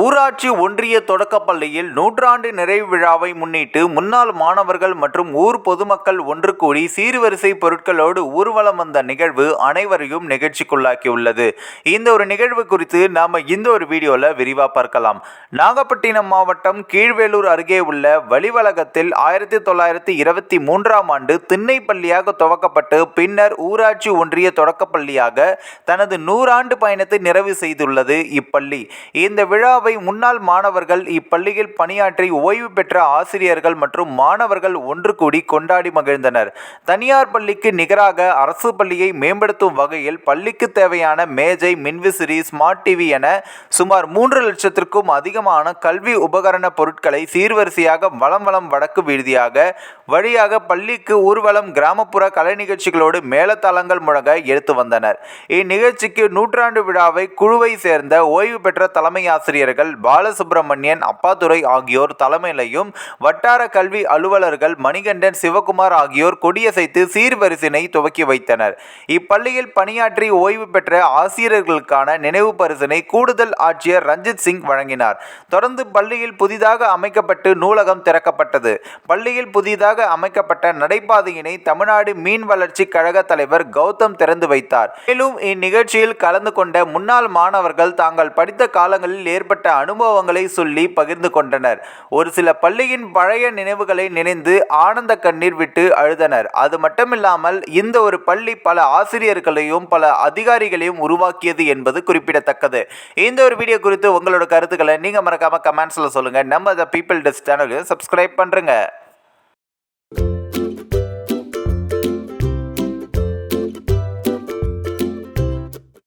ஊராட்சி ஒன்றிய தொடக்கப்பள்ளியில் நூற்றாண்டு நிறைவு விழாவை முன்னிட்டு முன்னாள் மாணவர்கள் மற்றும் ஊர் பொதுமக்கள் ஒன்று கூடி சீர்வரிசை பொருட்களோடு ஊர்வலம் வந்த நிகழ்வு அனைவரையும் நிகழ்ச்சிக்குள்ளாக்கியுள்ளது. இந்த ஒரு நிகழ்வு குறித்து நாம் இந்த ஒரு வீடியோவில் விரிவாக பார்க்கலாம். நாகப்பட்டினம் மாவட்டம் கீழ்வேலூர் அருகே உள்ள வழிவலகத்தில் ஆயிரத்தி தொள்ளாயிரத்தி இருபத்தி மூன்றாம் ஆண்டு திண்ணைப்பள்ளியாக துவக்கப்பட்டு பின்னர் ஊராட்சி ஒன்றிய தொடக்கப்பள்ளியாக தனது நூறாண்டு பயணத்தை நிறைவு செய்துள்ளது இப்பள்ளி. இந்த விழா விழாவை முன்னாள் மாணவர்கள் இப்பள்ளியில் பணியாற்றி ஓய்வு பெற்ற ஆசிரியர்கள் மற்றும் மாணவர்கள் ஒன்று கூடி கொண்டாடி மகிழ்ந்தனர். தனியார் பள்ளிக்கு நிகராக அரசு பள்ளியை மேம்படுத்தும் வகையில் பள்ளிக்கு தேவையான மேஜை மின்விசிறி ஸ்மார்ட் டிவி என சுமார் மூன்று லட்சத்திற்கும் அதிகமான கல்வி உபகரண பொருட்களை சீர்வரிசையாக வளம் வளம் வடக்கு வீதியாக வழியாக பள்ளிக்கு ஊர்வலம் கிராமப்புற கலை நிகழ்ச்சிகளோடு மேளதாளங்கள் முழங்க எடுத்து வந்தனர். இந்நிகழ்ச்சிக்கு நூற்றாண்டு விழாவை குழுவை சேர்ந்த ஓய்வு பெற்ற தலைமை ஆசிரியர்கள் பாலசுப்பிரமணியன் அப்பாதுரை ஆகியோர் தலைமையிலையும் வட்டார கல்வி அலுவலர்கள் மணிகண்டன் சிவகுமார் ஆகியோர் கொடியசைத்து சீர்வரிசினை துவக்கி வைத்தனர். இப்பள்ளியில் பணியாற்றி ஓய்வு பெற்ற ஆசிரியர்களுக்கான நினைவு பரிசினை கூடுதல் ஆட்சியர் ரஞ்சித் சிங் வழங்கினார். தொடர்ந்து பள்ளியில் புதிதாக அமைக்கப்பட்டு நூலகம் திறக்கப்பட்டது. பள்ளியில் புதிதாக அமைக்கப்பட்ட நடைபாதையினை தமிழ்நாடு மீன் வளர்ச்சி கழக தலைவர் கௌதம் திறந்து வைத்தார். மேலும் இந்நிகழ்ச்சியில் கலந்து கொண்ட முன்னாள் மாணவர்கள் தாங்கள் படித்த காலங்களில் ஏற்பட்ட அனுபவங்களை சொல்லி பகிர்ந்து கொண்டனர். ஒரு சில பள்ளியின் பழைய நினைவுகளை நினைந்து ஆனந்த கண்ணீர் விட்டு அழுதனர். அது மட்டுமில்லாமல் இந்த ஒரு பள்ளி பல ஆசிரியர்களையும் பல அதிகாரிகளையும் உருவாக்கியது என்பது குறிப்பிடத்தக்கது. இந்த ஒரு வீடியோ குறித்து உங்களோட கருத்துக்களை நீங்க மறக்காம கமெண்ட்ஸ்ல சொல்லுங்க. நம்ம த பீப்பிள் டெஸ்ட் சேனலுக்கு சப்ஸ்கிரைப் பண்றேங்க.